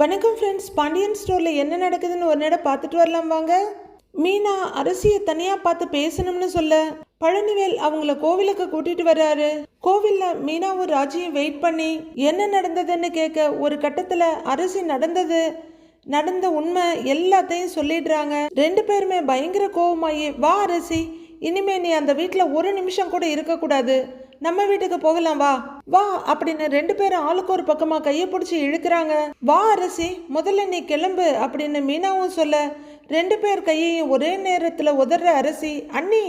வணக்கம் ஃப்ரெண்ட்ஸ் பாண்டியன் ஸ்டோரில் என்ன நடக்குதுன்னு ஒரு நேரம் பார்த்துட்டு வரலாம் வாங்க. மீனா அரசியை தனியாக பார்த்து பேசணும்னு சொல்ல பழனிவேல் அவங்கள கோவிலுக்கு கூட்டிட்டு வர்றாரு. கோவிலில் மீனாவும் ராஜியும் வெயிட் பண்ணி என்ன நடந்ததுன்னு கேட்க ஒரு கட்டத்தில் அரசி நடந்தது. நடந்த உண்மை எல்லாத்தையும் சொல்லிடுறாங்க. ரெண்டு பேருமே பயங்கர கோவமாயி வா அரசி இனிமே நீ அந்த வீட்டில் ஒரு நிமிஷம் கூட இருக்கக்கூடாது. நம்ம வீட்டுக்கு போகலாம் வா. வா அப்படின்னு ரெண்டு பேரும் ஆளுக்கு ஒரு பக்கமா கையை பிடிச்சி இழுக்கிறாங்க. வா அரசி முதல்ல நீ கிளம்பு அப்படின்னு மீனாவும் சொல்ல. ரெண்டு பேர் கையையும் ஒரே நேரத்துல உதற அரசி அண்ணி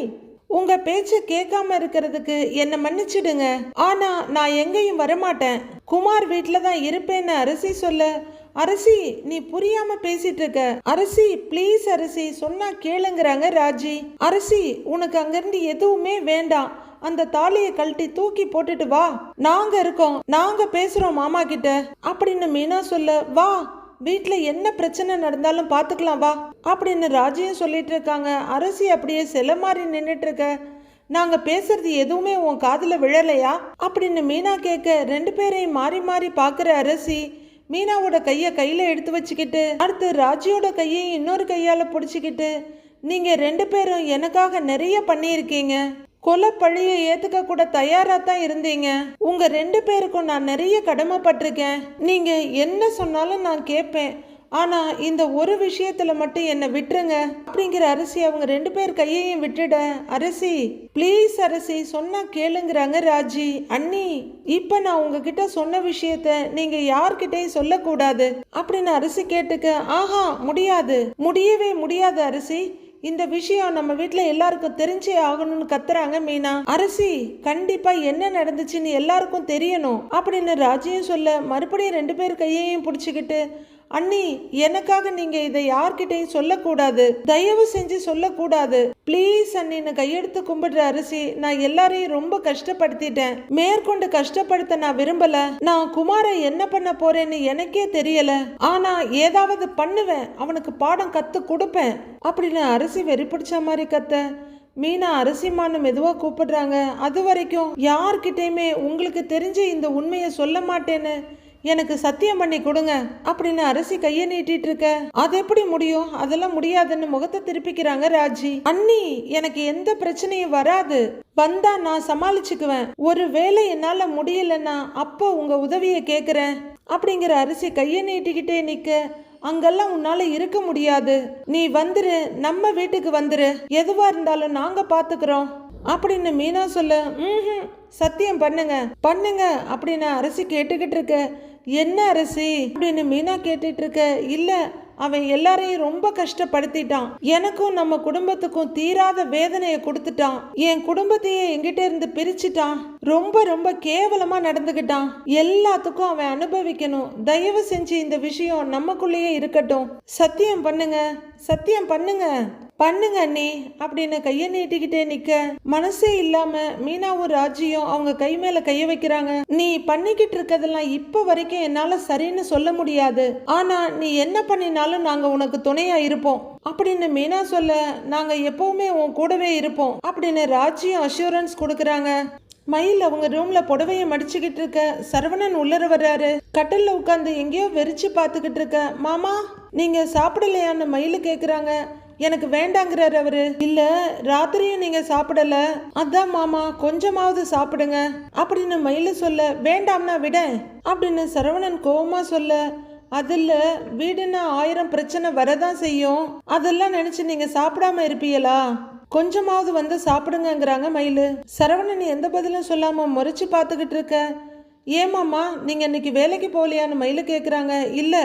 உங்க பேச்சு கேட்காம இருக்கிறதுக்கு என்னை மன்னிச்சிடுங்க. ஆனா நான் எங்கேயும் வரமாட்டேன். குமார் வீட்ல தான் இருப்பேன்னு அரசி சொல்ல. அரசி நீ புரியாம பேசிட்டு இருக்க. அரசி ப்ளீஸ் அரசி சொன்னா கேளுங்கிறாங்க ராஜி. அரசி உனக்கு அங்கிருந்து எதுவுமே வேண்டாம். அந்த தாலியை கழட்டி தூக்கி போட்டுட்டு வா. நாங்க இருக்கோம். நாங்க பேசுறோம் மாமா கிட்ட. அப்படின்னு மீனா சொல்ல வா வீட்டில் என்ன பிரச்சனை நடந்தாலும் பார்த்துக்கலாம் வா அப்படின்னு ராஜியும் சொல்லிட்டு இருக்காங்க. அரசி அப்படியே சில மாதிரி நின்றுட்டு இருக்க நாங்க பேசுறது எதுவுமே உன் காதுல விழலையா? அப்படின்னு மீனா கேட்க ரெண்டு பேரையும் மாறி மாறி பாக்குற அரசி மீனாவோட கையை கையில எடுத்து வச்சுக்கிட்டு அடுத்து ராஜியோட கையை இன்னொரு கையால பிடிச்சிக்கிட்டு நீங்க ரெண்டு பேரும் எனக்காக நிறைய பண்ணியிருக்கீங்க. கொலை பழியை ஏத்துக்க கூட தயாரா தான் இருந்தீங்க. உங்க ரெண்டு பேருக்கும் நான் நிறைய கடமைப்பட்டிருக்கேன் நீங்க என்ன சொன்னாலும் நான் கேட்பேன். ஆனா இந்த ஒரு விஷயத்துல மட்டும் என்னை விட்டுருங்க. அப்படிங்கிற அரிசி அவங்க ரெண்டு பேர் கையையும் விட்டுட. அரிசி ப்ளீஸ் அரிசி சொன்னா கேளுங்கிறாங்க ராஜி. அண்ணி இப்ப நான் உங்ககிட்ட சொன்ன விஷயத்த நீங்க யார்கிட்டயும் சொல்லக்கூடாது. அப்படின்னு அரிசி கேட்டுக்க ஆஹா முடியாது. முடியவே முடியாது அரிசி. இந்த விஷயம் நம்ம வீட்டில் எல்லாருக்கும் தெரிஞ்சே ஆகணும்னு கத்துறாங்க மீனா. அரசி கண்டிப்பா என்ன நடந்துச்சுன்னு எல்லாருக்கும் தெரியணும். அப்படின்னு ராஜியும் சொல்ல மறுபடியும் ரெண்டு பேர் கையையும் பிடிச்சிக்கிட்டு அண்ணி எனக்காக நீங்க இதை யார்கிட்டையும் சொல்லக்கூடாது. தயவு செஞ்சு சொல்லக்கூடாது. ப்ளீஸ் அண்ணின்னு கையெடுத்து கும்பிடுற அரிசி நான் எல்லாரையும் ரொம்ப கஷ்டப்படுத்திட்டேன். மேற்கொண்டு கஷ்டப்படுத்த நான் விரும்பல. நான் குமாரை என்ன பண்ண போறேன்னு எனக்கே தெரியல. ஆனா ஏதாவது பண்ணுவேன். அவனுக்கு பாடம் கத்து கொடுப்பேன். அப்படின்னு அரிசி வெறி பிடிச்ச மாதிரி கத்த. மீனா அரிசிமான்னு மெதுவாக கூப்பிடுறாங்க. அது வரைக்கும் யார்கிட்டயுமே உங்களுக்கு தெரிஞ்ச இந்த உண்மையை சொல்ல மாட்டேன்னு எனக்கு சத்தியம் பண்ணி கொடுங்க அப்படின்னு அரசி கையை நீட்டிட்டு இருக்க. அது எப்படி முடியும்? அதெல்லாம் முடியாதுன்னு முகத்தை திருப்பிக்கிறாங்க ராஜி. அண்ணி எனக்கு எந்த பிரச்சனையும் வராது. வந்தா நான் சமாளிச்சுக்குவேன். ஒரு வேளை என்னால முடியலன்னா அப்போ உங்க உதவியை கேக்குறேன். அப்படிங்கிற அரிசி கையை நீட்டிக்கிட்டே நிக்க. அங்கெல்லாம் உன்னால இருக்க முடியாது. நீ வந்துரு நம்ம வீட்டுக்கு வந்துரு. எதுவா இருந்தாலும் நாங்க பாத்துக்கிறோம். அப்படின்னு மீனா சொல்ல ம்ஹும் சத்தியம் பண்ணுங்க. பண்ணுங்க அப்படின்னு அரசி கேட்டுக்கிட்டு இருக்க. என்ன அரசி? அப்படின்னு மீனா கேட்டுட்டு இருக்க இல்ல அவன் எல்லாரையும் ரொம்ப கஷ்டப்படுத்திட்டான். எனக்கும் நம்ம குடும்பத்துக்கும் தீராத வேதனையை கொடுத்துட்டான். என் குடும்பத்தையே எங்கிட்ட இருந்து பிரிச்சுட்டான். ரொம்ப ரொம்ப கேவலமா நடந்துகிட்டான். எல்லாத்துக்கும் அவன் அனுபவிக்கணும். தயவு செஞ்சு இந்த விஷயம் நமக்குள்ளேயே இருக்கட்டும். சத்தியம் பண்ணுங்க. சத்தியம் பண்ணுங்க. பண்ணுங்க அண்ணி அப்படின்னு கையை நீட்டிக்கிட்டே நிக்க. மனசே இல்லாம மீனாவும் ராஜியும் அவங்க கை மேல கைய வைக்கிறாங்க. நீ பண்ணிக்கிட்டு இருக்கதெல்லாம் இப்ப வரைக்கும் என்னால சரின்னு சொல்ல முடியாது. ஆனா நீ என்ன பண்ணினாலும் நாங்க உனக்கு துணையா இருப்போம். அப்படின்னு மீனா சொல்ல நாங்க எப்பவுமே உன் கூடவே இருப்போம் அப்படின்னு ராஜியும் அஷூரன்ஸ் கொடுக்கறாங்க. மயில் அவங்க ரூம்ல புடவைய மடிச்சுக்கிட்டு இருக்க சரவணன் உள்ளர வர்றாரு. கட்டல்ல உட்காந்து எங்கேயோ வெறிச்சு பார்த்துக்கிட்டு இருக்க மாமா நீங்க சாப்பிடலையான்னு மயில் கேக்குறாங்க. எனக்கு வேண்டாங்கிறார் அவரு. இல்ல ராத்திரியும் நீங்க சாப்பிடல. அதான் மாமா கொஞ்சமாவது சாப்பிடுங்க. அப்படின்னு மயில சொல்ல வேண்டாம்னா விட அப்படின்னு சரவணன் கோவமா சொல்ல அதில் வீடுன்னா ஆயிரம் பிரச்சனை வரதான் செய்யும். அதெல்லாம் நினச்சி நீங்கள் சாப்பிடாம இருப்பீங்களா கொஞ்சமாவது வந்து சாப்பிடுங்கங்கிறாங்க மயில். சரவணன் எந்த பதிலும் சொல்லாமல் முறைச்சு பார்த்துக்கிட்டு இருக்க ஏமாம்மா நீங்கள் இன்னைக்கு வேலைக்கு போகலையான்னு மயில் கேட்குறாங்க இல்லை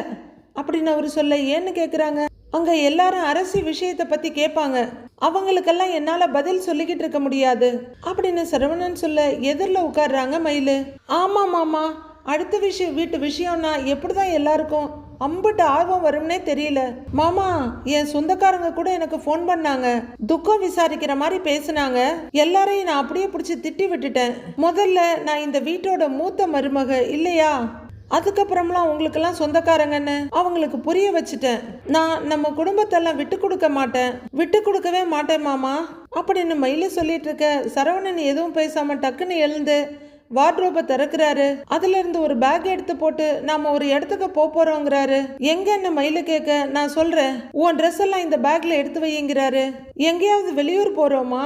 அப்படின்னு அவர் சொல்ல ஏன்னு கேட்குறாங்க அங்கே எல்லாரும் அரசி விஷயத்தை பற்றி கேட்பாங்க. அவங்களுக்கெல்லாம் என்னால் பதில் சொல்லிக்கிட்டு இருக்க முடியாது. அப்படின்னு சரவணன் சொல்ல எதிரில் உட்கார்றாங்க மயில். ஆமாம் மாமா அடுத்த விஷயம் வீட்டு விஷயம்னா எப்படி தான் எல்லாருக்கும் அம்புட்டு ஆர்வம் வரும்னே தெரியல. மாமா என் சொந்தக்காரங்க கூட எனக்கு ஃபோன் பண்ணாங்க. துக்கம் விசாரிக்கிற மாதிரி பேசினாங்க. எல்லாரையும் நான் அப்படியே பிடிச்சி திட்டி விட்டுட்டேன். முதல்ல நான் இந்த வீட்டோட மூத்த மருமக இல்லையா? அதுக்கப்புறம்லாம் உங்களுக்கெல்லாம் சொந்தக்காரங்கன்னு அவங்களுக்கு புரிய வச்சுட்டேன். நான் நம்ம குடும்பத்தெல்லாம் விட்டு கொடுக்க மாட்டேன். விட்டு கொடுக்கவே மாட்டேன் மாமா. அப்படின்னு மயில சொல்லிட்டு இருக்க சரவணன் எதுவும் பேசாம டக்குன்னு எழுந்து வார்ட்ரோபை திறக்கிறாரு. அதுல இருந்து ஒரு பேக் எடுத்து போட்டு நாம ஒரு இடத்துக்கு போறோங்கிறாரு. எங்க என்ன மயிலு கேட்க நான் சொல்றேன். உன் ட்ரெஸ் எல்லாம் இந்த பேக்ல எடுத்து வைங்கிறாரு எங்கேயாவது வெளியூர் போறோமா?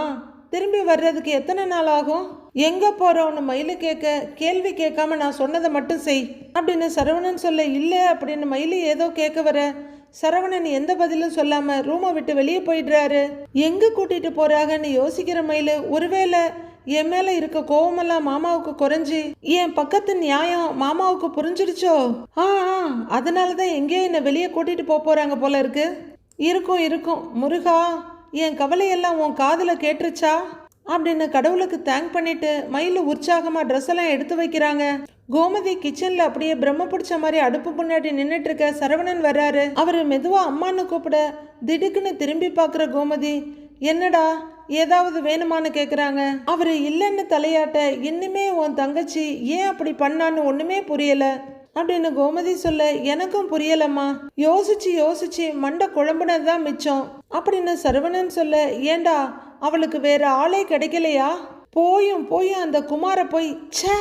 திரும்பி வர்றதுக்கு எத்தனை நாள் ஆகும்? எங்கே போகிறோன்னு மயிலு கேட்க கேள்வி கேட்காம நான் சொன்னதை மட்டும் செய். அப்படின்னு சரவணன் சொல்ல இல்லை அப்படின்னு மயிலு ஏதோ கேட்க வர சரவணன் எந்த பதிலும் சொல்லாம ரூமை விட்டு வெளியே போயிடுறாரு. எங்க கூட்டிட்டு போறாங்கன்னு யோசிக்கிற மயிலு ஒருவேளை என் மேல இருக்க கோவமெல்லாம் மாமாவுக்கு குறைஞ்சி என் பக்கத்து நியாயம் மாமாவுக்கு புரிஞ்சிருச்சோ? ஆ ஆ அதனாலதான் எங்கேயோ என்னை வெளியே கூட்டிட்டு போக போறாங்க போல இருக்கு. இருக்கும் இருக்கும். முருகா என் கவலையெல்லாம் உன் காதில் கேட்டுருச்சா? அப்படின்னு கடவுளுக்கு தேங்க் பண்ணிட்டு மயில் உற்சாகமாக ட்ரெஸ் எல்லாம் எடுத்து வைக்கிறாங்க. கோமதி கிச்சன்ல அப்படியே பிரம்ம பிடிச்ச மாதிரி அடுப்பு முன்னாடி நின்றுட்டு இருக்க சரவணன் வர்றாரு. அவர் மெதுவாக அம்மான்னு கூப்பிட திடுக்குன்னு திரும்பி பார்க்குற கோமதி என்னடா ஏதாவது வேணுமான்னு கேட்குறாங்க அவர் இல்லைன்னு தலையாட்ட இன்னுமே உன் தங்கச்சி ஏன் அப்படி பண்ணான்னு ஒன்றுமே புரியலை. அப்படின்னு கோமதி சொல்ல எனக்கும் புரியலம்மா. யோசிச்சு யோசிச்சு மண்டை குழம்புனது தான் மிச்சம். அப்படின்னு சரவணன் சொல்ல ஏண்டா அவளுக்கு வேற ஆளே கிடைக்கலையா? போயும் போயும் அந்த குமார போய் ச்சே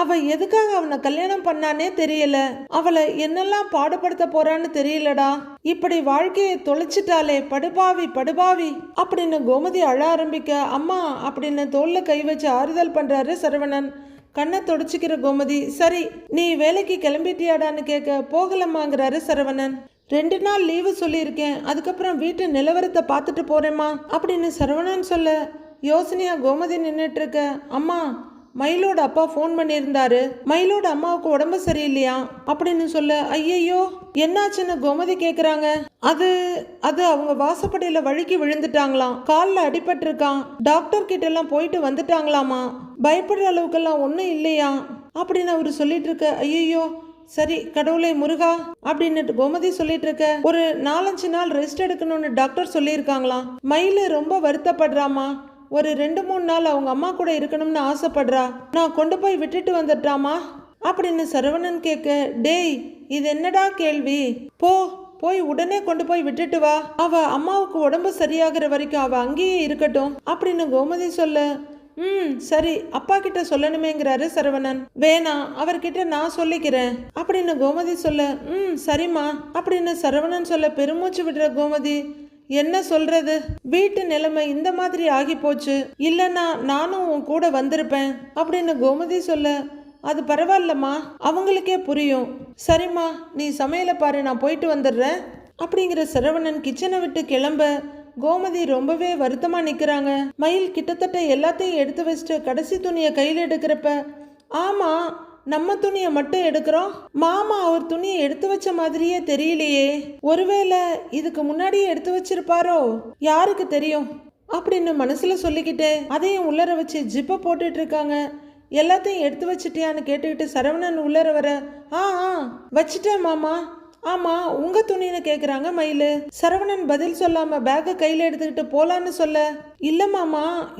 அவ எதுக்காக அவனை கல்யாணம் பண்ணானே தெரியல. அவளை என்னெல்லாம் பாடுபடுத்த போறான்னு தெரியலடா. இப்படி வாழ்க்கையை தொலைச்சிட்டாலே படுபாவி படுபாவி அப்படின்னு கோமதி அழ ஆரம்பிக்க அம்மா அப்படின்னு தோல்ல கை வச்சு ஆறுதல் பண்றாரு சரவணன். கண்ணை தொடச்சிக்கிற கோமதி சரி நீ வேலைக்கு கிளம்பிட்டியாடான்னு கேட்க போகலம்மாங்கிறாரு சரவணன். ரெண்டு நாள் லீவு சொல்லியிருக்கேன். அதுக்கப்புறம் வீட்டு நிலவரத்தை பார்த்துட்டு போகிறேம்மா அப்படின்னு சரவணன் சொல்ல யோசனையாக கோமதி நின்றுட்டு இருக்க அம்மா மயிலோட அப்பா ஃபோன் பண்ணியிருந்தாரு. மயிலோட அம்மாவுக்கு உடம்பு சரியில்லையா? அப்படின்னு சொல்ல ஐயையோ என்னாச்சுன்னு கோமதி கேட்குறாங்க அது அது அவங்க வாசப்படியில் வழுக்கி விழுந்துட்டாங்களாம். காலில் அடிபட்டிருக்கான். டாக்டர் கிட்ட எல்லாம் போயிட்டு வந்துட்டாங்களாமா? பயப்படுற அளவுக்கெல்லாம் ஒன்றும் இல்லையா? அப்படின்னு அவர் சொல்லிட்டு இருக்க ஐயையோ சரி கடவுளே முருகா அப்படின்னு கோமதி சொல்லிட்டு இருக்க ஒரு நாலஞ்சு நாள் ரெஸ்ட் எடுக்கணும்னு டாக்டர் சொல்லியிருக்காங்களாம். மயிலு ரொம்ப வருத்தப்படுறாமா ஒரு ரெண்டு மூணு நாள் அவங்க அம்மா கூட இருக்கணும்னு ஆசைப்படுறா. நான் கொண்டு போய் விட்டுட்டு வந்துட்டாமா அப்படின்னு சரவணன் கேட்க டேய் இது என்னடா கேள்வி? போ போய் உடனே கொண்டு போய் விட்டுட்டு வா. அவ அம்மாவுக்கு உடம்பு சரியாகிற வரைக்கும் அவ அங்கேயே இருக்கட்டும் அப்படின்னு கோமதி சொல்ல ம் சரி அப்பா கிட்ட சொல்லணுமேங்கிறாரு சரவணன். வேணாம் அவர்கிட்ட நான் சொல்லிக்கிறேன். அப்படின்னு கோமதி சொல்ல ம் சரிம்மா அப்படின்னு சரவணன் சொல்ல பெருமூச்சு விடுற கோமதி என்ன சொல்றது? வீட்டு நிலைமை இந்த மாதிரி ஆகி போச்சு. இல்லைன்னா நானும் உன் கூட வந்திருப்பேன் அப்படின்னு கோமதி சொல்ல அது பரவாயில்லம்மா அவங்களுக்கே புரியும். சரிம்மா நீ சமையலை பாரு நான் போயிட்டு வந்துடுறேன் அப்படிங்கிற சரவணன் கிச்சனை விட்டு கிளம்ப கோமதி ரொம்பவே வருத்தமா நிக்கிறாங்க. மயில் கிட்டத்தட்ட எல்லாத்தையும் எடுத்து வச்சுட்டு கடைசி துணியை கையில் எடுக்கிறப்ப ஆமா நம்ம துணியை மட்டும் எடுக்கிறோம். மாமா அவர் துணியை எடுத்து வச்ச மாதிரியே தெரியலையே. ஒருவேளை இதுக்கு முன்னாடியே எடுத்து வச்சிருப்பாரோ? யாருக்கு தெரியும்? அப்படின்னு மனசுல சொல்லிக்கிட்டு அதையும் உள்ளர வச்சு ஜிப்பை போட்டுட்டு இருக்காங்க. எல்லாத்தையும் எடுத்து வச்சிட்டியான்னு கேட்டுக்கிட்டு சரவணன் உள்ளர வர ஆ ஆ வச்சிட்டேன் மாமா. ஆமாம் உங்கள் துணின்னு கேட்குறாங்க மயில். சரவணன் பதில் சொல்லாமல் பேக்கை கையில் எடுத்துக்கிட்டு போகலான்னு சொல்ல. இல்ல மாமா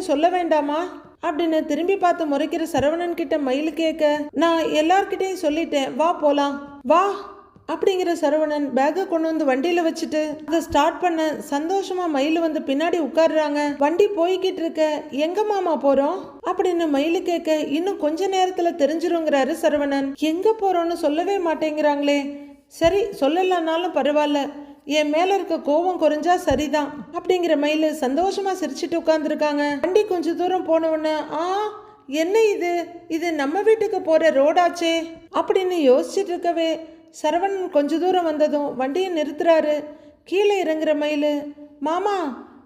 சொல்ல வேண்டாமா? அப்படின்னு திரும்பி பார்த்து முறைக்கிற சரவணன் கிட்ட மயில் கேட்க நான் எல்லார்கிட்டையும் சொல்லிட்டேன் வா போகலாம் வா அப்படிங்கிற சரவணன் பேக்கை கொண்டு வந்து வண்டியில் வச்சுட்டு அதை ஸ்டார்ட் பண்ண சந்தோஷமாக மயில் வந்து பின்னாடி உட்காடுறாங்க வண்டி போய்கிட்டு இருக்க எங்க மாமா போகிறோம் அப்படின்னு மயில் கேட்க இன்னும் கொஞ்ச நேரத்தில் தெரிஞ்சிருங்கிறாரு சரவணன். எங்கே போகிறோன்னு சொல்லவே மாட்டேங்கிறாங்களே. சரி சொல்லலனாலும் பரவாயில்ல. என் மேல இருக்க கோபம் குறைஞ்சா சரிதான் அப்படிங்கிற மயில் சந்தோஷமா சிரிச்சிட்டு உட்காந்துருக்காங்க வண்டி கொஞ்ச தூரம் போன உடனே ஆ என்ன இது? இது நம்ம வீட்டுக்கு போற ரோடாச்சே அப்படின்னு யோசிச்சுட்டு இருக்கவே சரவணன் கொஞ்ச தூரம் வந்ததும் வண்டியை நிறுத்துறாரு. கீழே இறங்குற மயில் மாமா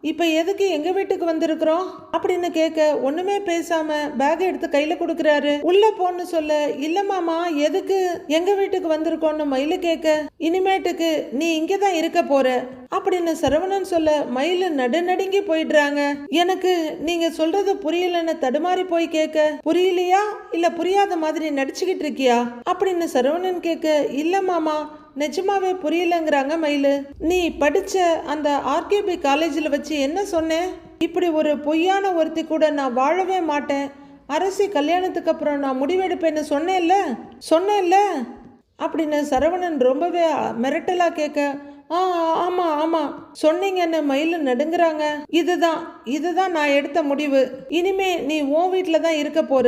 இப்போ எதுக்கு எங்க வீட்டுக்கு வந்திருக்கிறோம்? அப்படின்னு கேட்க ஒண்ணுமே பேசாம பேக் எடுத்து கையில கொடுக்கறாரு. உள்ள போன்னு சொல்ல இல்ல மாமா எதுக்கு எங்க வீட்டுக்கு வந்திருக்கோம்னு மயில் கேட்க இனிமேட்டுக்கு நீ இங்க தான் இருக்க போற. அப்படின்னு சரவணன் சொல்ல மயிலு நடுநடுங்கி போயிடுறாங்க. எனக்கு நீங்க சொல்றது புரியலன்னு தடுமாறி போய் கேட்க புரியலையா? இல்ல புரியாத மாதிரி நடிச்சுக்கிட்டு இருக்கியா? அப்படின்னு சரவணன் கேட்க இல்ல மாமா நிஜமாவே புரியலங்கிறாங்க மயிலு. நீ படிச்ச அந்த ஆர்கேபி காலேஜில் வச்சு என்ன சொன்னேன் இப்படி ஒரு பொய்யான ஒருத்தி கூட நான் வாழவே மாட்டேன். அரசி கல்யாணத்துக்கு அப்புறம் நான் முடிவெடுப்பேன்னு சொன்னேன்ல? சொன்னேன்ல? அப்படின்னு சரவணன் ரொம்பவே மிரட்டலாக கேட்க ஆ ஆமா ஆமா. சொன்னீங்கன்னு மயில் நடுங்குறாங்க. இதுதான் இதுதான் நான் எடுத்த முடிவு. இனிமே நீ உன் வீட்டில் தான் இருக்க போற.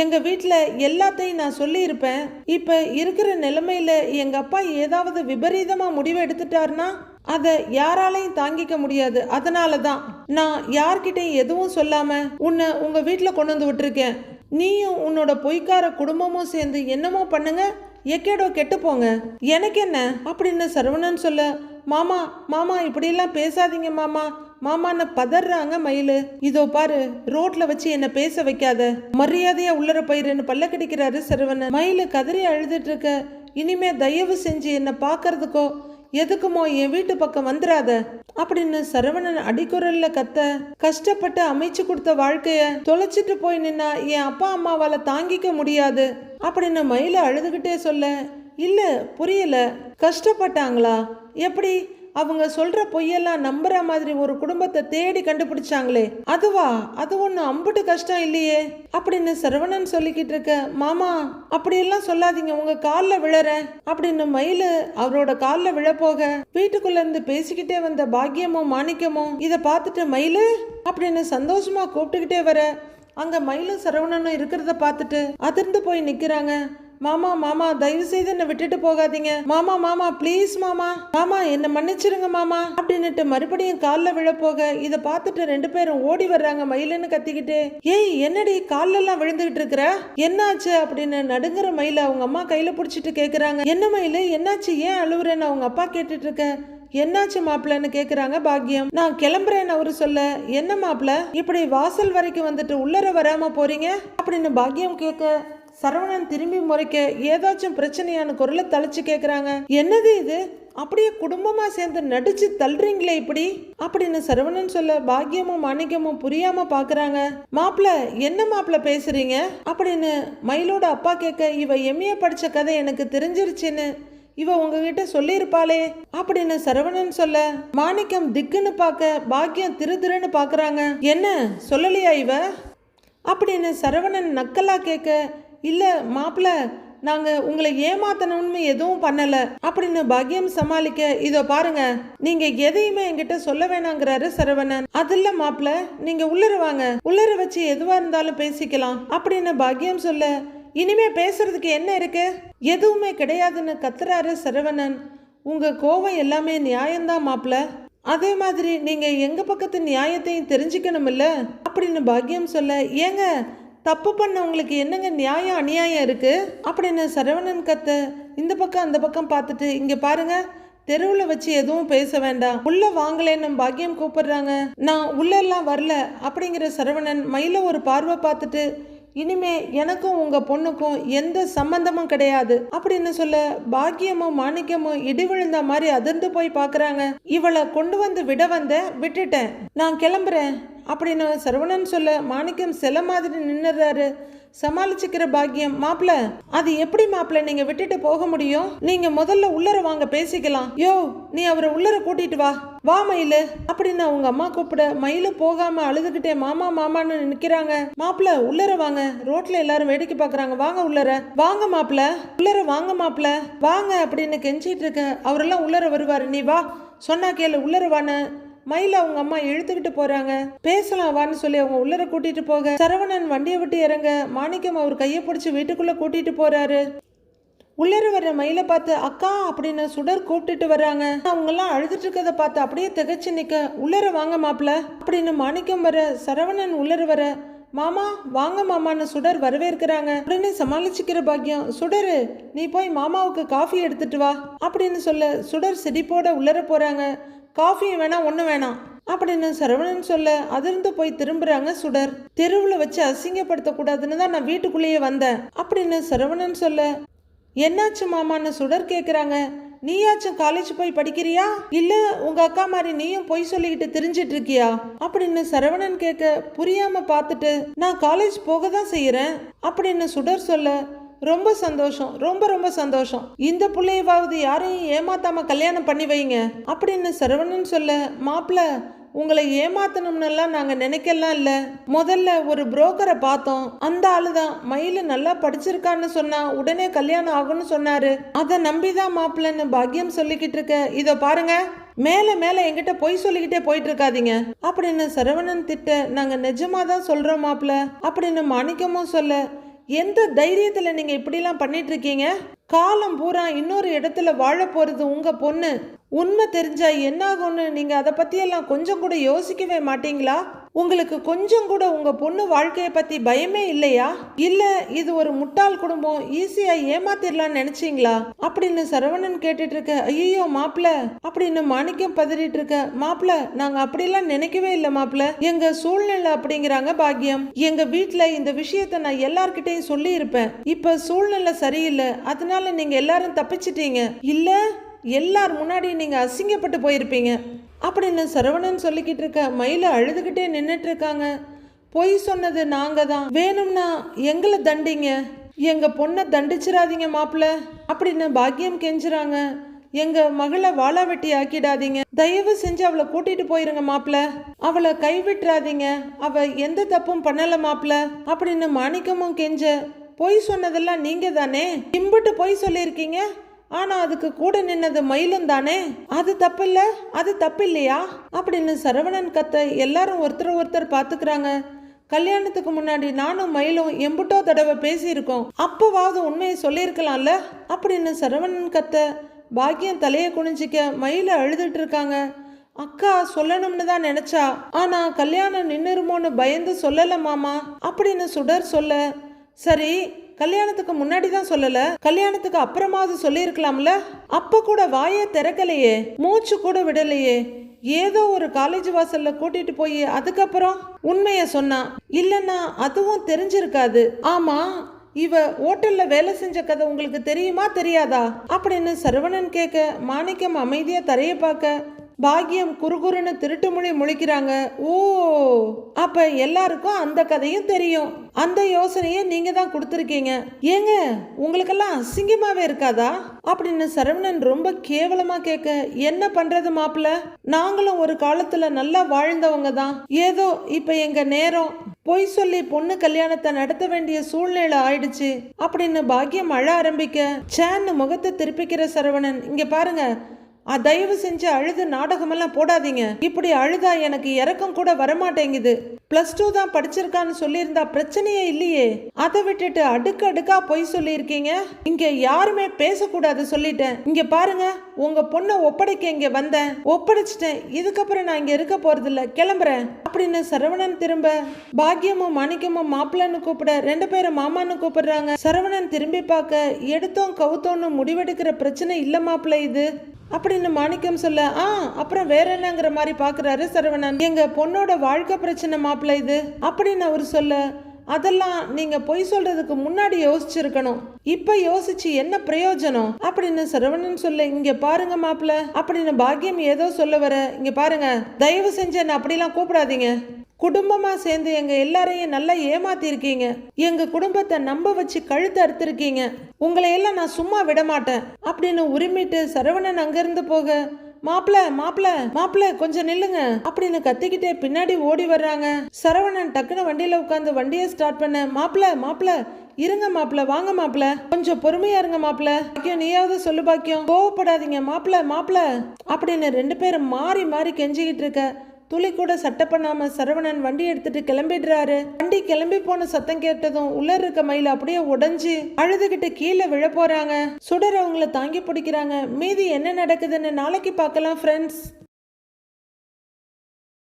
எங்க வீட்டில் எல்லாத்தையும் நான் சொல்லியிருப்பேன். இப்போ இருக்கிற நிலைமையில எங்க அப்பா ஏதாவது விபரீதமா முடிவு எடுத்துட்டாருன்னா அதை யாராலையும் தாங்கிக்க முடியாது. அதனால தான் நான் யார்கிட்டையும் எதுவும் சொல்லாம உன்னை உங்க வீட்டில் கொண்டு வந்து விட்டுருக்கேன். நீயும் உன்னோட பொய்க்கார குடும்பமும் சேர்ந்து என்னமோ பண்ணுங்க. எக்கேடோ கெட்டுப்போங்க. எனக்கு என்ன அப்படின்னு சரவணன் சொல்ல மாமா மாமா இப்படியெல்லாம் பேசாதீங்க மாமா. மாமான்னு பதறாங்க மயிலு. இதோ பாரு ரோட்ல வச்சு என்ன பேச வைக்காத. மரியாதையா உள்ளர பயிருன்னு பல்ல கடிக்கிறாரு சரவணன். மயிலு கதறி அழுதுட்டு இருக்க. இனிமே தயவு செஞ்சு என்ன பார்க்கறதுக்கோ எதுக்குமோ என் வீட்டு பக்கம் வந்துடாத அப்படின்னு சரவணன் அடிக்குரல்ல கத்த கஷ்டப்பட்டு அமைச்சு கொடுத்த வாழ்க்கைய தொலைச்சிட்டு போய் நின்னா என் அப்பா அம்மாவால தாங்கிக்க முடியாது அப்படின்னு மயில அழுதுகிட்டே சொல்ல இல்ல புரியல. கஷ்டப்பட்டாங்களா? எப்படி? அவங்க சொல்ற பொய்யெல்லாம் நம்புற மாதிரி ஒரு குடும்பத்தை தேடி கண்டுபிடிச்சாங்களே. அதுவா? அது ஒன்றும் அம்புட்டு கஷ்டம் இல்லையே. அப்படின்னு சரவணன் சொல்லிக்கிட்டு இருக்க மாமா அப்படியெல்லாம் சொல்லாதீங்க. உங்க காலில் விழறேன் அப்படின்னு மயிலு அவரோட காலில் விழப்போக வீட்டுக்குள்ள இருந்து பேசிக்கிட்டே வந்த பாக்கியமும் மாணிக்கமும் இதை பார்த்துட்டு மயிலு? அப்படின்னு சந்தோஷமா கூப்பிட்டுக்கிட்டே வர அங்க மயிலும் சரவணனும் இருக்கிறத பார்த்துட்டு அதிர்ந்து போய் நிக்கிறாங்க. மாமா மாமா தயவு செய்து என்னை விட்டுட்டு போகாதீங்க. மாமா மாமா ப்ளீஸ் மாமா. மாமா என்னை மன்னிச்சிருங்க மாமா அப்படின்னுட்டு மறுபடியும் காலில் விழப்போக இதை பார்த்துட்டு ரெண்டு பேரும் ஓடி வர்றாங்க மயிலுன்னு கத்திக்கிட்டு. ஏய் என்னடி கால்ல எல்லாம் விழுந்துகிட்டு இருக்கிற? என்னாச்சு? அப்படின்னு நடுங்குற மயில அவங்க அம்மா கையில பிடிச்சிட்டு கேக்குறாங்க. என்ன மயிலு என்னாச்சு? ஏன் அழுவுறேன்னு அவங்க அப்பா கேட்டுட்டு இருக்க. என்னாச்சு மாப்பிள்ளன்னு கேக்குறாங்க பாக்கியம் நான் கிளம்புறேன்னு அவரு சொல்ல என்ன மாப்பிள்ள இப்படி வாசல் வரைக்கும் வந்துட்டு உள்ளர வராம போறீங்க? அப்படின்னு பாக்கியம் கேட்க சரவணன் திரும்பி முறைக்க ஏதாச்சும் பிரச்சனையான குரலை தலைச்சு கேக்குறாங்க. என்னது இது? அப்படியே குடும்பமா சேர்ந்து நடிச்சு தள்ளுறீங்களே இப்படி? அப்படின்னு சரவணன் சொல்ல பாக்கியமும் மாணிக்கமும் புரியாம பாக்குறாங்க. மாப்பிள்ள என்ன மாப்பிள்ள பேசுறீங்க? அப்படின்னு மயிலோட அப்பா கேட்க இவ எம்ஏ படிச்ச கதை எனக்கு தெரிஞ்சிருச்சுன்னு. இவ உங்ககிட்ட சொல்லியிருப்பாளே. அப்படின்னு சரவணன் சொல்ல மாணிக்கம் திக்குன்னு பார்க்க பாக்கியம் திரு திருன்னு பாக்குறாங்க. என்ன? சொல்லலையா இவ? அப்படின்னு சரவணன் நக்கலா கேட்க இல்லை மாப்பிள்ள நாங்கள் உங்களை ஏமாத்தணும்னு எதுவும் பண்ணலை. அப்படின்னு பாக்கியம் சமாளிக்க இதோ பாருங்க நீங்கள் எதையுமே என்கிட்ட சொல்ல வேணாங்கிறாரு சரவணன். அது இல்ல மாப்பிள்ள நீங்கள் உள்ளர வாங்க. உள்ளர வச்சு எதுவாக இருந்தாலும் பேசிக்கலாம். அப்படின்னு பாக்கியம் சொல்ல இனிமே பேசுறதுக்கு என்ன இருக்கு? எதுவுமே கிடையாதுன்னு கத்துறாரு சரவணன். உங்கள் கோவம் எல்லாமே நியாயம்தான் மாப்பிள்ள அதே மாதிரி நீங்கள் எங்கள் பக்கத்து நியாயத்தையும் தெரிஞ்சுக்கணும்ல அப்படின்னு பாக்கியம் சொல்ல ஏங்க தப்பு பண்ண உங்களுக்கு என்னங்க நியாயம் அநியாயம் இருக்குது அப்படின்னு சரவணன் கத்த இந்த பக்கம் அந்த பக்கம் பார்த்துட்டு இங்கே பாருங்க தெருவில் வச்சு எதுவும் பேச வேண்டாம். உள்ள வாங்கலேன்னு பாக்கியம் கூப்பிடுறாங்க. நான் உள்ளெல்லாம் வரல. அப்படிங்கிற சரவணன் மயில ஒரு பார்வை பார்த்துட்டு இனிமே எனக்கும் உங்க பொண்ணுக்கும் எந்த சம்பந்தமும் கிடையாது. அப்படின்னு சொல்ல பாக்கியமும் மாணிக்கமும் இடி விழுந்த மாதிரி அதிர்ந்து போய் பார்க்குறாங்க இவளை கொண்டு வந்து விட வந்த விட்டுட்டேன். நான் கிளம்புறேன் அப்படின்னு சரவணன் சொல்ல மாணிக்கம் சில மாதிரி நின்னுறாரு. சமாளிச்சுக்கிற பாக்கியம் மாப்பிள. அது எப்படி மாப்பிள? நீங்க விட்டுட்டு போக முடியும்? நீங்க முதல்ல உள்ளர வாங்க பேசிக்கலாம். யோ நீ அவரை உள்ளர கூட்டிட்டு வா. வா மயிலு. அப்படின்னு அவங்க அம்மா கூப்பிட மயிலு போகாம அழுதுகிட்டே மாமா மாமான்னு நிக்கிறாங்க. மாப்பிள உள்ளர வாங்க. ரோட்ல எல்லாரும் வேடிக்கை பாக்குறாங்க. வாங்க உள்ளர. வாங்க மாப்பிள. உள்ளர வாங்க மாப்பிள. வாங்க அப்படின்னு கெஞ்சிட்டு இருக்க அவரெல்லாம் உள்ளர வருவாரு. நீ வா. சொன்னா கேளு உள்ளர வான்னு. மயில அவங்க அம்மா இழுத்துக்கிட்டு போறாங்க. பேசலாம் வான்னு சொல்லி அவங்க உள்ளர கூட்டிட்டு போக. சரவணன் வண்டியை விட்டு இறங்க மாணிக்கம் அவர் கையை பிடிச்சி வீட்டுக்குள்ள கூட்டிட்டு போறாரு. உள்ளர வர்ற மயிலை பார்த்து அக்கா அப்படின்னு சுடர் கூப்பிட்டுட்டு வர்றாங்க. அவங்க எல்லாம் அழுதுட்டு இருக்கத பார்த்து அப்படியே திகைச்சு நிக்க உள்ளர வாங்க மாப்பிள அப்படின்னு மாணிக்கம் வர சரவணன் உள்ளர வர மாமா வாங்க மாமான்னு சுடர் வரவேற்கிறாங்க. உடனே சமாளிச்சுக்கிற பாக்கியம் சுடரு நீ போய் மாமாவுக்கு காஃபி எடுத்துட்டு வா அப்படின்னு சொல்ல சுடர் சிரிப்போட உள்ளர போறாங்க. காஃபியும் வேணாம் ஒன்றும் வேணாம் அப்படின்னு சரவணன் சொல்ல அதிர்ந்து போய் திரும்புறாங்க சுடர். தெருவில் வச்சு அசிங்கப்படுத்தக்கூடாதுன்னு தான் நான் வீட்டுக்குள்ளேயே வந்தேன் அப்படின்னு சரவணன் சொல்ல. என்னாச்சு மாமான்னு சுடர் கேட்குறாங்க நீயாச்சும் காலேஜ் போய் படிக்கிறியா? இல்ல உங்க அக்கா மாதிரி நீயும் பொய் சொல்லிக்கிட்டு தெரிஞ்சிட்டு இருக்கியா? அப்படின்னு சரவணன் கேட்க புரியாம பார்த்துட்டு நான் காலேஜ் போக தான் செய்யறேன் அப்படின்னு சுடர் சொல்ல. ரொம்ப சந்தோஷம் ரொம்ப ரொம்ப சந்தோஷம். இந்த பிள்ளையவாவது யாரையும் ஏமாத்தாம கல்யாணம் பண்ணி வைங்க. அப்படின்னு சரவணன் சொல்ல மாப்பிள்ள உங்களை ஏமாத்தணும்னெல்லாம் நாங்கள் நினைக்கலாம் இல்லை. முதல்ல ஒரு புரோக்கரை பார்த்தோம். அந்த ஆளு தான் மயில் நல்லா படிச்சிருக்கான்னு சொன்னா உடனே கல்யாணம் ஆகும்னு சொன்னாரு. அதை நம்பிதான் மாப்பிள்ளன்னு பாக்கியம் சொல்லிக்கிட்டு இருக்க. இதோ பாருங்க. மேல மேல என்கிட்ட பொய் சொல்லிக்கிட்டே போயிட்டு இருக்காதீங்க அப்படின்னு சரவணன் திட்ட நாங்க நிஜமாக தான் சொல்றோம் மாப்பிள்ள அப்படின்னு மாணிக்கமும் சொல்ல எந்த தைரியத்தில் நீங்கள் இப்படிலாம் பண்ணிட்டு இருக்கீங்க காலம் பூரா இன்னொரு இடத்துல வாழ போகிறது உங்கள் பொண்ணு. உண்மை தெரிஞ்சா என்ன நீங்கள் அதை பற்றியெல்லாம் கொஞ்சம் கூட யோசிக்கவே மாட்டீங்களா? உங்களுக்கு கொஞ்சம் கூட உங்க பொண்ணு வாழ்க்கையை பத்தி பயமே இல்லையா? இல்ல இது ஒரு முட்டாள் குடும்பம் ஈஸியா ஏமாத்திரலாம்னு நினைச்சீங்களா? அப்படின்னு சரவணன் கேட்டுட்டு இருக்க ஐயோ மாப்பிள அப்படின்னு மாணிக்கம் பதறிட்டு இருக்க மாப்பிள நாங்க அப்படிலாம் நினைக்கவே இல்லை மாப்பிள்ள எங்க சூழ்நிலை அப்படிங்கிறாங்க பாக்கியம். எங்க வீட்டில் இந்த விஷயத்த நான் எல்லார்கிட்டையும் சொல்லி இருப்பேன் இப்ப சூழ்நிலை சரியில்லை. அதனால நீங்க எல்லாரும் தப்பிச்சிட்டீங்க. இல்ல எல்லார் முன்னாடி நீங்க அசிங்கப்பட்டு போயிருப்பீங்க. அப்படின்னு சரவணன் சொல்லிக்கிட்டு இருக்க? மயில அழுதுகிட்டே நின்னுட்டு இருக்காங்க. பொய் சொன்னது நாங்க தான். வேணும்னா எங்களை தண்டிங்க. எங்க பொண்ணை தண்டிச்சிடாதீங்க மாப்பிள்ள. அப்படின்னு பாக்கியம் கெஞ்சுறாங்க. எங்க மகளை வாழா வெட்டி ஆக்கிடாதீங்க. தயவு செஞ்சு அவளை கூட்டிட்டு போயிருங்க மாப்பிள்ள. அவளை கைவிட்டுறாதீங்க. அவ எந்த தப்பும் பண்ணல மாப்பிள்ள. அப்படின்னு மாணிக்கமும் கெஞ்ச பொய் சொன்னதெல்லாம் நீங்க தானே இம்புட்டு பொய் சொல்லியிருக்கீங்க? ஆனா அதுக்கு கூட நின்னது மயிலும் தானே? அது தப்பில்ல அது தப்பில்லையா? அப்படின்னு சரவணன் கத்த எல்லாரும் ஒருத்தர் ஒருத்தர் பாத்துக்கிறாங்க கல்யாணத்துக்கு முன்னாடி நானும் மயிலும் எம்புட்டோ தடவை பேசியிருக்கோம். அப்போவாவது உண்மையை சொல்லியிருக்கலாம்ல? அப்படின்னு சரவணன் கத்த பாக்கியம் தலையை குனிஞ்சிக்க மயில அழுதுட்டு இருக்காங்க அக்கா சொல்லணும்னு தான் நினைச்சா. ஆனா கல்யாணம் நின்னுருமோன்னு பயந்து சொல்லல மாமா. அப்படின்னு சுடர் சொல்ல சரி கல்யாணத்துக்கு முன்னாடி தான் சொல்லல. கல்யாணத்துக்கு அப்புறமாவது சொல்லியிருக்கலாம்ல? அப்ப கூட வாயே திறக்கலையே மூச்சு கூட விடலையே. ஏதோ ஒரு காலேஜ் வாசல்ல கூட்டிட்டு போய் அதுக்கப்புறம் உண்மைய சொன்னா. இல்லைன்னா அதுவும் தெரிஞ்சிருக்காது. ஆமா இவ ஓட்டல்ல வேலை செஞ்ச கதை உங்களுக்கு தெரியுமா தெரியாதா? அப்படின்னு சரவணன் கேட்க மாணிக்கம் அமைதியா தரைய பார்க்க பாக்கியம் குறுகுறுன்னு திருட்டு மொழி முழிக்கிறாங்க. ஓ அப்ப எல்லாருக்கும் அந்த கதையும் தெரியும். அந்த யோசனையை நீங்க தான் கொடுத்துருக்கீங்க. ஏங்க உங்களுக்கெல்லாம் அசிங்கமாவே இருக்காதா? அப்படின்னு சரவணன் ரொம்ப கேவலமா கேட்க என்ன பண்றது மாப்பிள்ள? நாங்களும் ஒரு காலத்துல நல்லா வாழ்ந்தவங்க தான். ஏதோ இப்ப எங்க நேரம். பொய் சொல்லி பொண்ணு கல்யாணத்தை நடத்த வேண்டிய சூழ்நிலை ஆயிடுச்சு. அப்படின்னு பாக்கியம் அழ ஆரம்பிக்க சேன்னு முகத்தை திருப்பிக்கிற சரவணன் இங்க பாருங்க. தயவு செஞ்சு அழுது நாடகமெல்லாம் போடாதீங்க. இப்படி அழுதா எனக்கு இறக்கம் கூட வரமாட்டேங்குது. பிளஸ் டூ தான் படிச்சிருக்கான்னு சொல்லியிருந்தா பிரச்சனையே இல்லையே. அதை விட்டுட்டு அடுக்கு அடுக்கா பொய் சொல்லியிருக்கீங்க? இங்க யாருமே பேசக்கூடாது சொல்லிட்டேன். இங்க பாருங்க உங்க பொண்ணை ஒப்படைக்க இங்க வந்தேன். ஒப்படைச்சிட்டேன். இதுக்கப்புறம் நான் இங்க இருக்க போறதில்ல. கிளம்புறேன். அப்படின்னு சரவணன் திரும்ப பாக்கியமும் மாணிக்கமும் மாப்பிள்ளன்னு கூப்பிட ரெண்டு பேரும் மாமான்னு கூப்பிடுறாங்க. சரவணன் திரும்பி பார்க்க எடுத்தோம் கவுத்தோன்னு முடிவெடுக்கிற பிரச்சனை இல்ல மாப்பிள்ள இது. அப்படின்னு மாணிக்கம் சொல்ல ஆ அப்புறம் வேற என்னங்கிற மாதிரி பாக்குறாரு சரவணன். எங்க பொண்ணோட வாழ்க்கை பிரச்சனை மாப்பிள்ள இது. அப்படின்னு அவர் சொல்ல அதெல்லாம் நீங்க பொய் சொல்றதுக்கு முன்னாடி யோசிச்சிருக்கணும். இப்ப யோசிச்சு என்ன பிரயோஜனம்? அப்படின்னு சரவணன் சொல்ல இங்க பாருங்க மாப்பிள்ள அப்படின்னு பாக்கியம் ஏதோ சொல்ல வர இங்க பாருங்க தயவு செஞ்சு என்ன அப்படிலாம் கூப்பிடாதீங்க. குடும்பமாக சேர்ந்து எங்கள் எல்லாரையும் நல்லா ஏமாத்திருக்கீங்க. எங்கள் குடும்பத்தை நம்ப வச்சு கழுத்து அறுத்துருக்கீங்க. உங்களை எல்லாம் நான் சும்மா விட மாட்டேன் அப்படின்னு உரிமிட்டு சரவணன் அங்கிருந்து போக மாப்பிள மாப்பிள மாப்பிள கொஞ்சம் நில்லுங்க அப்படின்னு கத்திக்கிட்டே பின்னாடி ஓடி வர்றாங்க. சரவணன் டக்குன்னு வண்டியில உட்காந்து வண்டியை ஸ்டார்ட் பண்ண மாப்பிள மாப்பிள இருங்க மாப்பிள வாங்க மாப்பிள கொஞ்சம் பொறுமையா இருங்க மாப்பிள பாக்கியம் நீயாவது சொல்லு பாக்கியம் கோவப்படாதீங்க மாப்பிள மாப்பிள அப்படின்னு ரெண்டு பேரும் மாறி மாறி கெஞ்சிக்கிட்டு இருக்க துளி கூட சட்டை பண்ணாம சரவணன் வண்டி எடுத்துட்டு கிளம்பிடுறாரு. வண்டி கிளம்பி போன சத்தம் கேட்டதும் உள்ள இருக்க மயில அப்படியே உடஞ்சி அழுதுகிட்டு கீழே விழ போறாங்க. சுடர் அவங்கள தாங்கி பிடிக்கிறாங்க. மீதி என்ன நடக்குதுன்னு நாளைக்கு பார்க்கலாம் ஃப்ரெண்ட்ஸ்